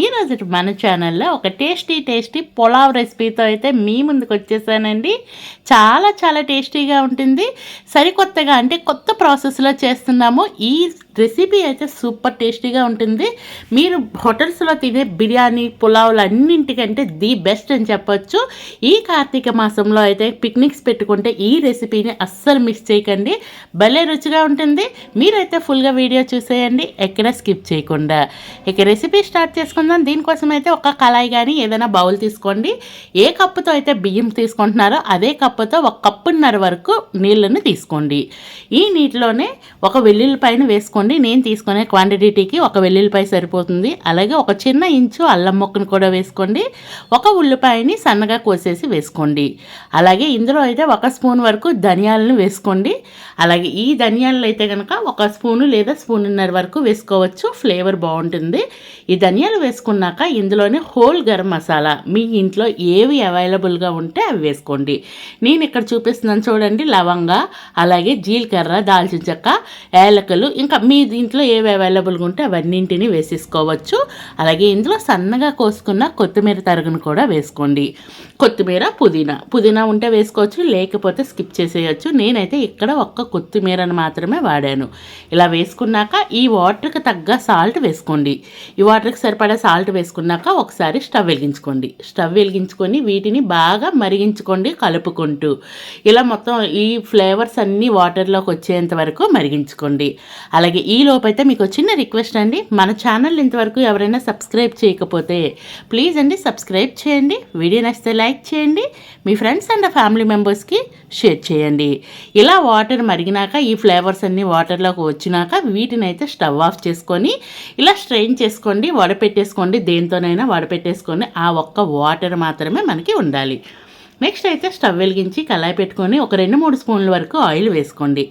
ఈరోజు మన ఛానల్లో ఒక టేస్టీ టేస్టీ పులావ్ రెసిపీతో అయితే మీ ముందుకు వచ్చేసానండి. చాలా చాలా టేస్టీగా ఉంటుంది. సరికొత్తగా అంటే కొత్త ప్రాసెస్లో చేస్తున్నాము. ఈ రెసిపీ అయితే సూపర్ టేస్టీగా ఉంటుంది. మీరు హోటల్స్లో తినే బిర్యానీ పులావులు అన్నింటికంటే ది బెస్ట్ అని చెప్పొచ్చు. ఈ కార్తీక మాసంలో అయితే పిక్నిక్స్ పెట్టుకుంటే ఈ రెసిపీని అస్సలు మిస్ చేయకండి. భలే రుచిగా ఉంటుంది. మీరైతే ఫుల్గా వీడియో చూసేయండి. ఎక్కడ స్కిప్ చేయకుండా. ఇక రెసిపీ స్టార్ట్ ఉందని దీనికోసం అయితే ఒక కళాయి కానీ ఏదైనా బౌల్ తీసుకోండి. ఏ కప్పుతో అయితే బియ్యం తీసుకుంటున్నారో అదే కప్పుతో ఒక కప్పున్నర వరకు నీళ్ళను తీసుకోండి. ఈ నీటిలోనే ఒక వెల్లుల్లిపాయను వేసుకోండి. నేను తీసుకునే క్వాంటిటీకి ఒక వెల్లుల్లిపాయ సరిపోతుంది. అలాగే ఒక చిన్న ఇంచు అల్లం ముక్కను కూడా వేసుకోండి. ఒక ఉల్లిపాయని సన్నగా కోసేసి వేసుకోండి. అలాగే ఇందులో అయితే ఒక స్పూన్ వరకు ధనియాలను వేసుకోండి. అలాగే ఈ ధనియాలు అయితే కనుక ఒక స్పూను లేదా స్పూన్నర వరకు వేసుకోవచ్చు. ఫ్లేవర్ బాగుంటుంది. ఈ ధనియాలు వేసుకున్నాక ఇందులోనే హోల్ గరం మసాలా. మీ ఇంట్లో ఏవి అవైలబుల్గా ఉంటే అవి వేసుకోండి. నేను ఇక్కడ చూపిస్తున్నాను చూడండి లవంగా అలాగే జీలకర్ర దాల్చిన చెక్క ఏలకలు ఇంకా మీ దీంట్లో ఏవి అవైలబుల్గా ఉంటే అవన్నింటినీ వేసేసుకోవచ్చు. అలాగే ఇందులో సన్నగా కోసుకున్న కొత్తిమీర తరుగును కూడా వేసుకోండి. కొత్తిమీర పుదీనా. పుదీనా ఉంటే వేసుకోవచ్చు లేకపోతే స్కిప్ చేసేయచ్చు. నేనైతే ఇక్కడ ఒక్క కొత్తిమీరను మాత్రమే వాడాను. ఇలా వేసుకున్నాక ఈ వాటర్కి తగ్గ సాల్ట్ వేసుకోండి. ఈ వాటర్కి సరిపడా సాల్ట్ వేసుకున్నాక ఒకసారి స్టవ్ వెలిగించుకోండి. స్టవ్ వెలిగించుకొని వీటిని బాగా మరిగించుకోండి కలుపుకుంటూ. ఇలా మొత్తం ఈ ఫ్లేవర్స్ అన్నీ వాటర్లోకి వచ్చేంత వరకు మరిగించుకోండి. అలాగే ఈ లోపైతే మీకు చిన్న రిక్వెస్ట్ అండి. మన ఛానల్ ఇంతవరకు ఎవరైనా సబ్స్క్రైబ్ చేయకపోతే ప్లీజ్ అండి సబ్స్క్రైబ్ చేయండి. వీడియో నచ్చితే లైక్ చేయండి. మీ ఫ్రెండ్స్ అండ్ ఫ్యామిలీ మెంబర్స్కి షేర్ చేయండి. ఇలా వాటర్ మరిగినాక ఈ ఫ్లేవర్స్ అన్నీ వాటర్లోకి వచ్చినాక వీటిని అయితే స్టవ్ ఆఫ్ చేసుకొని ఇలా స్ట్రెయిన్ చేసుకోండి. వడపెట్టేసుకోండి దేంతోనైనా వడపెట్టేసుకొని ఆ ఒక్క వాటర్ మాత్రమే మనకి ఉండాలి. నెక్స్ట్ అయితే స్టవ్ వెలిగించి కళాయి పెట్టుకొని ఒక రెండు మూడు స్పూన్ల వరకు ఆయిల్ వేసుకోండి.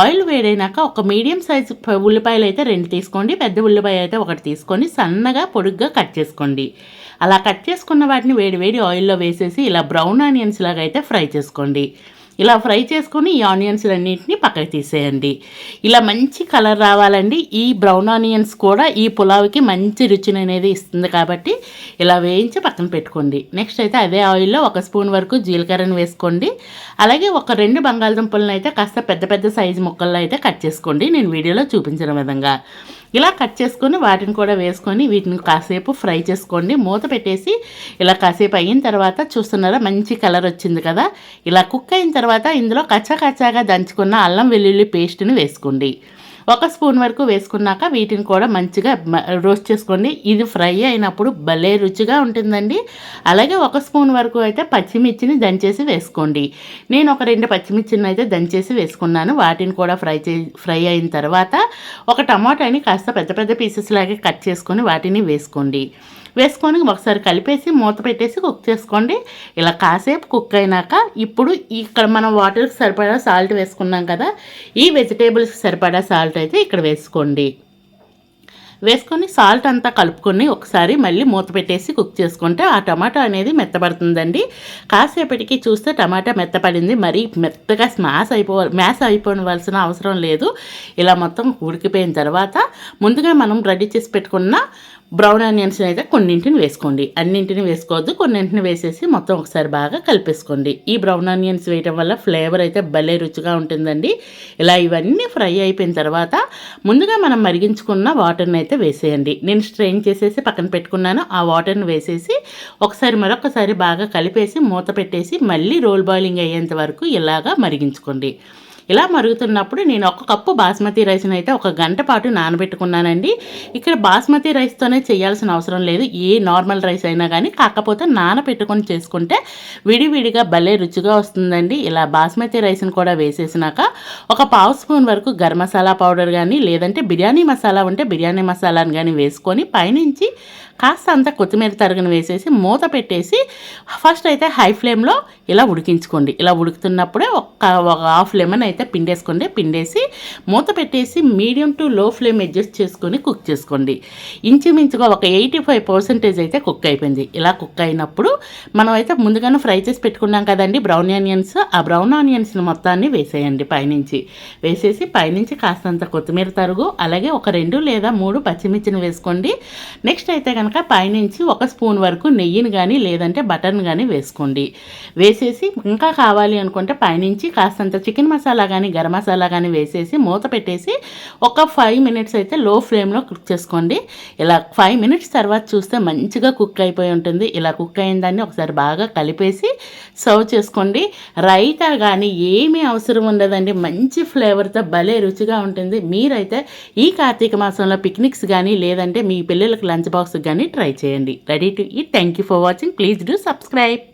ఆయిల్ వేడైనాక ఒక మీడియం సైజ్ ఉల్లిపాయలు అయితే రెండు తీసుకోండి పెద్ద ఉల్లిపాయ అయితే ఒకటి తీసుకొని సన్నగా పొడుగ్గా కట్ చేసుకోండి. అలా కట్ చేసుకున్న వాటిని వేడి వేడి ఆయిల్లో వేసేసి ఇలా బ్రౌన్ ఆనియన్స్ లాగా అయితే ఫ్రై చేసుకోండి. ఇలా ఫ్రై చేసుకొని ఈ ఆనియన్స్ అన్నింటినీ పక్కకి తీసేయండి. ఇలా మంచి కలర్ రావాలండి. ఈ బ్రౌన్ ఆనియన్స్ కూడా ఈ పులావ్కి మంచి రుచిని అనేది ఇస్తుంది కాబట్టి ఇలా వేయించి పక్కన పెట్టుకోండి. నెక్స్ట్ అయితే అదే ఆయిల్లో ఒక స్పూన్ వరకు జీలకర్రను వేసుకోండి. అలాగే ఒక రెండు బంగాళదుంపలను అయితే కాస్త పెద్ద పెద్ద సైజు ముక్కల్లో అయితే కట్ చేసుకోండి. నేను వీడియోలో చూపించిన విధంగా. ఇలా కట్ చేసుకొని వాటిని కూడా వేసుకొని వీటిని కాసేపు ఫ్రై చేసుకోండి. మూత పెట్టేసి ఇలా కాసేపు అయిన తర్వాత చూస్తున్నారా మంచి కలర్ వచ్చింది కదా? ఇలా కుక్ అయిన తర్వాత ఇందులో కచ్చా కచ్చాగా దంచుకున్న అల్లం వెల్లుల్లి పేస్ట్ని వేసుకోండి. ఒక స్పూన్ వరకు వేసుకున్నాక వీటిని కూడా మంచిగా రోస్ట్ చేసుకోండి. ఇది ఫ్రై అయినప్పుడు భలే రుచిగా ఉంటుందండి. అలాగే ఒక స్పూన్ వరకు అయితే పచ్చిమిర్చిని దంచేసి వేసుకోండి. నేను ఒక రెండు పచ్చిమిర్చిని అయితే దంచేసి వేసుకున్నాను. వాటిని కూడా ఫ్రై చే ఫ్రై అయిన తర్వాత ఒక టమాటాని కాస్త పెద్ద పెద్ద పీసెస్ లాగే కట్ చేసుకొని వాటిని వేసుకోండి. వేసుకొని ఒకసారి కలిపేసి మూత పెట్టేసి కుక్ చేసుకోండి. ఇలా కాసేపు కుక్ అయినాక ఇప్పుడు ఇక్కడ మనం వాటర్కి సరిపడా సాల్ట్ వేసుకున్నాం కదా ఈ వెజిటేబుల్స్కి సరిపడా సాల్ట్ అయితే ఇక్కడ వేసుకోండి. వేసుకొని సాల్ట్ అంతా కలుపుకొని ఒకసారి మళ్ళీ మూత పెట్టేసి కుక్ చేసుకుంటే ఆ టమాటా అనేది మెత్తపడుతుందండి కాసేపటికి చూస్తే టమాటా మెత్తపడింది. మరీ మెత్తగా స్మాష్ అయిపో మ్యాష్ అయిపోవలసిన అవసరం లేదు. ఇలా మొత్తం ఉడికిపోయిన తర్వాత ముందుగా మనం రెడీ చేసి పెట్టుకున్న బ్రౌన్ ఆనియన్స్ అయితే కొన్నింటిని వేసుకోండి. అన్నింటిని వేసుకోవద్దు. కొన్నింటిని వేసేసి మొత్తం ఒకసారి బాగా కలిపేసుకోండి. ఈ బ్రౌన్ ఆనియన్స్ వేయటం వల్ల ఫ్లేవర్ అయితే భలే రుచిగా ఉంటుందండి. ఇలా ఇవన్నీ ఫ్రై అయిపోయిన తర్వాత ముందుగా మనం మరిగించుకున్న వాటర్ని అయితే వేసేయండి. నేను స్ట్రెయిన్ చేసేసి పక్కన పెట్టుకున్నాను. ఆ వాటర్ని వేసేసి ఒకసారి మరొకసారి బాగా కలిపేసి మూత పెట్టేసి మళ్ళీ రోల్ బాయిలింగ్ అయ్యేంత వరకు ఇలాగా మరిగించుకోండి. ఇలా మరుగుతున్నప్పుడు నేను ఒక కప్పు బాస్మతి రైస్ని అయితే ఒక గంట పాటు నానబెట్టుకున్నానండి. ఇక్కడ బాస్మతి రైస్తోనే చేయాల్సిన అవసరం లేదు. ఏ నార్మల్ రైస్ అయినా కానీ కాకపోతే నానబెట్టుకొని చేసుకుంటే విడివిడిగా భలే రుచిగా వస్తుందండి. ఇలా బాస్మతి రైస్ని కూడా వేసేసినాక ఒక పావు స్పూన్ వరకు గరం మసాలా పౌడర్ కానీ లేదంటే బిర్యానీ మసాలా ఉంటే బిర్యానీ మసాలాని కానీ వేసుకొని పైనుంచి కాస్త అంత కొత్తిమీర తరుగును వేసేసి మూత పెట్టేసి ఫస్ట్ అయితే హై ఫ్లేమ్లో ఇలా ఉడికించుకోండి. ఇలా ఉడుకుతున్నప్పుడే ఒక ఒక హాఫ్ లెమన్ అయితే పిండేసుకోండి. పిండేసి మూత పెట్టేసి medium to low flame adjust చేసుకొని కుక్ చేసుకోండి. ఇంచుమించుగా ఒక ఎయిటీ ఫైవ్ పర్సెంటేజ్ అయితే కుక్ అయిపోయింది. ఇలా కుక్ అయినప్పుడు మనం అయితే ముందుగానే ఫ్రై చేసి పెట్టుకున్నాం కదండి. బ్రౌన్ ఆనియన్స్ ఆ బ్రౌన్ ఆనియన్స్ని మొత్తాన్ని వేసేయండి పైనుంచి. వేసేసి పైనుంచి కాస్తంత కొత్తిమీర తరుగు అలాగే ఒక రెండు లేదా మూడు పచ్చిమిర్చిని వేసుకోండి. నెక్స్ట్ అయితే కనుక పైనుంచి ఒక స్పూన్ వరకు నెయ్యిని కానీ లేదంటే బటర్ని కానీ వేసుకోండి. వేసేసి ఇంకా కావాలి అనుకుంటే పైనుంచి కాస్తంత చికెన్ మసాలా కానీ గరం మసాలా కానీ వేసేసి మూత పెట్టేసి ఒక ఫైవ్ మినిట్స్ అయితే లో ఫ్లేమ్లో కుక్ చేసుకోండి. ఇలా ఫైవ్ మినిట్స్ తర్వాత చూస్తే మంచిగా కుక్ అయిపోయి ఉంటుంది. ఇలా కుక్ అయిన దాన్ని ఒకసారి బాగా కలిపేసి సర్వ్ చేసుకోండి. రైతా కానీ ఏమీ అవసరం ఉండదండి. మంచి ఫ్లేవర్తో భలే రుచిగా ఉంటుంది. మీరైతే ఈ కార్తీక మాసంలో పిక్నిక్స్ కానీ లేదంటే మీ పిల్లలకు లంచ్ బాక్స్ కానీ ట్రై చేయండి. రెడీ టు ఈ thank you for watching please do subscribe